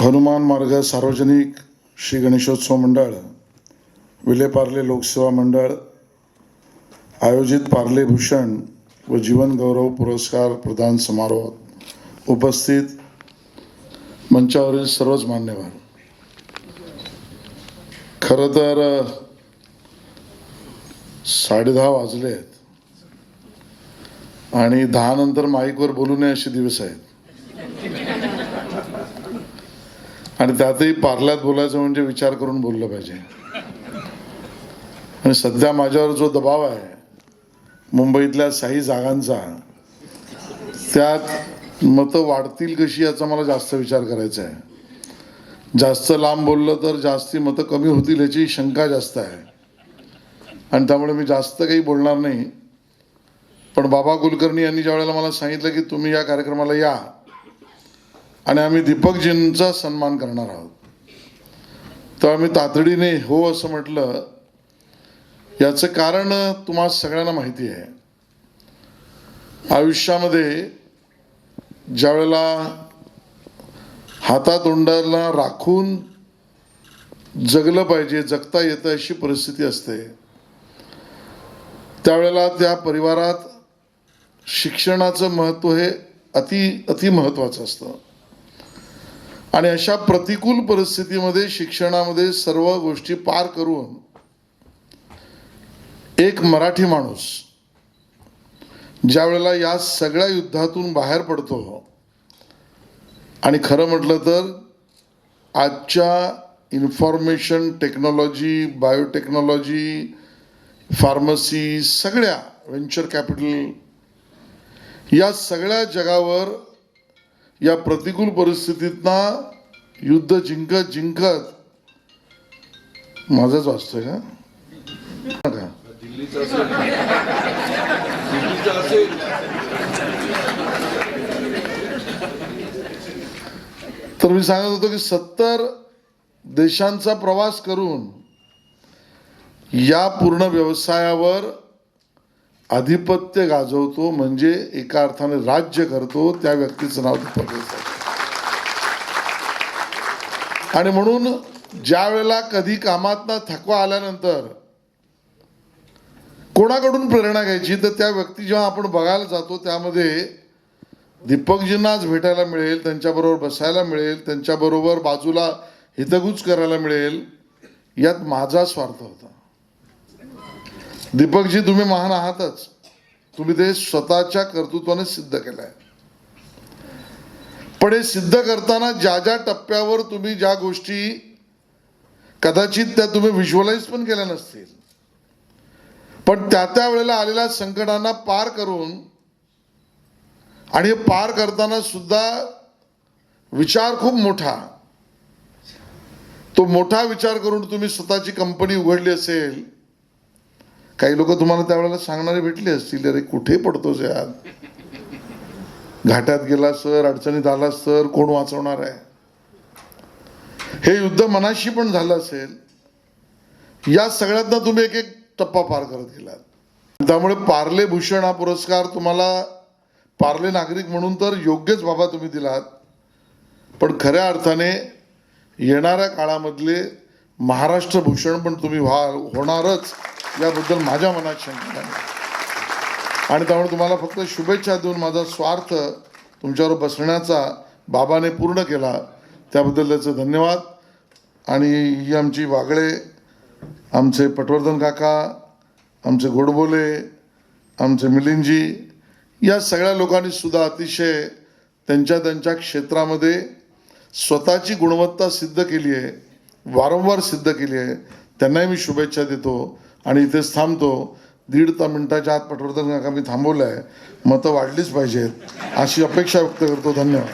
हनुमान मार्ग सार्वजनिक श्री गणेशोत्सव मंडळ विलेपार्ले लोकसेवा मंडळ आयोजित पार्ले भूषण व जीवन गौरव पुरस्कार प्रदान समारोहात उपस्थित मंचावरील सर्वच मान्यवर. खरं तर साडेदहा वाजले आहेत. आणि दहा नंतर माईकवर बोलू नये असे दिवस आहेत. आणि त्यातही पार्ल्यात बोलायचं म्हणजे विचार करून बोललं पाहिजे. आणि सध्या माझ्यावर जो दबाव आहे मुंबईतल्या साई जागांचा त्यात मतं वाढतील कशी याचा मला जास्त विचार करायचा आहे. जास्त लांब बोललं तर जास्ती मतं कमी होतील याची शंका जास्त आहे. आणि त्यामुळे मी जास्त काही बोलणार नाही. पण बाबा कुलकर्णी यांनी ज्या वेळेला मला सांगितलं की तुम्ही या कार्यक्रमाला या आणि आम्ही दीपकजींचा सन्मान करणार आहोत. तर आम्ही तातडीने हो असं म्हटलं. याचं कारण तुम्हाला सगळ्यांना माहिती आहे. आयुष्यामध्ये ज्या वेळेला हातातोंडाला राखून जगलं पाहिजे जगता येतं अशी परिस्थिती असते. त्यावेळेला त्या परिवारात शिक्षणाचं महत्त्व हे अति अति महत्त्वाचं असतं. आणि अशा प्रतिकूल परिस्थितीमध्ये शिक्षणामध्ये सर्व गोष्टी पार करून एक मराठी माणूस ज्या वेळेला या सगळ्या युद्धातून बाहेर पडतो आणि खरं म्हटलं तर आजच्या इन्फॉर्मेशन टेक्नॉलॉजी बायोटेक्नॉलॉजी फार्मसी सगळ्या व्हेंचर कॅपिटल या सगळ्या जगावर या प्रतिकूल परिस्थितीतना युद्ध जिंकत जिंकत. माझंच वाचतोय का तर मी सांगत होतो की सत्तर देशांचा प्रवास करून या पूर्ण व्यवसायावर आधिपत्य गाजवतो म्हणजे एका अर्थाने राज्य करतो त्या व्यक्तीचं नाव दीपक आणि म्हणून ज्या वेळेला कधी कामातनं थकवा आल्यानंतर कोणाकडून प्रेरणा घ्यायची तर त्या व्यक्ती जेव्हा आपण बघायला जातो त्यामध्ये दीपकजींनाच भेटायला मिळेल त्यांच्याबरोबर बसायला मिळेल त्यांच्याबरोबर बाजूला हितगुज करायला मिळेल यात माझा स्वार्थ होता. दीपकजी तुम्ही महान आहातच. तुम्ही ते स्वतःच्या कर्तृत्वाने सिद्ध केलंय. पण हे सिद्ध करताना ज्या ज्या टप्प्यावर तुम्ही ज्या गोष्टी कदाचित त्या तुम्ही व्हिज्युअलाइज पण केल्या नसतील. पण त्या त्या वेळेला आलेल्या संकटांना पार करून आणि हे पार करताना सुद्धा विचार खूप मोठा. तो मोठा विचार करून तुम्ही स्वतःची कंपनी उघडली असेल काही लोक तुम्हाला त्यावेळेला सांगणारे भेटले असतील अरे कुठे पडतोस यात घाटात गेला सर अडचणीत आला सर कोण वाचवणार आहे? हे युद्ध मनाशी पण झालं असेल या सगळ्यातनं तुम्ही एक एक टप्पा पार करत गेलात. त्यामुळे पार्ले भूषण हा पुरस्कार तुम्हाला पार्ले नागरिक म्हणून तर योग्यच बाबा तुम्ही दिलात. पण खऱ्या अर्थाने येणाऱ्या काळामधले महाराष्ट्र भूषण पण तुम्ही व्हा होणारच. याबद्दल माझ्या मनात शंका नाही. आणि त्यामुळे तुम्हाला फक्त शुभेच्छा देऊन माझा स्वार्थ तुमच्यावर बसण्याचा बाबाने पूर्ण केला. त्याबद्दल त्याचं धन्यवाद. आणि ही आमची वागळे आमचे पटवर्धन काका आमचे गोडबोले आमचे मिलिंदजी या सगळ्या लोकांनी सुद्धा अतिशय त्यांच्या त्यांच्या क्षेत्रामध्ये स्वतःची गुणवत्ता सिद्ध केली आहे वारंवार सिद्ध केली आहे. त्यांनाही मी शुभेच्छा देतो. आणि इथेच थांबतो. दीड ता मिनटाच्या आत पटवर्धन काका मी थांबवलं आहे मतं वाढलीच पाहिजेत. अशी अपेक्षा व्यक्त करतो. धन्यवाद.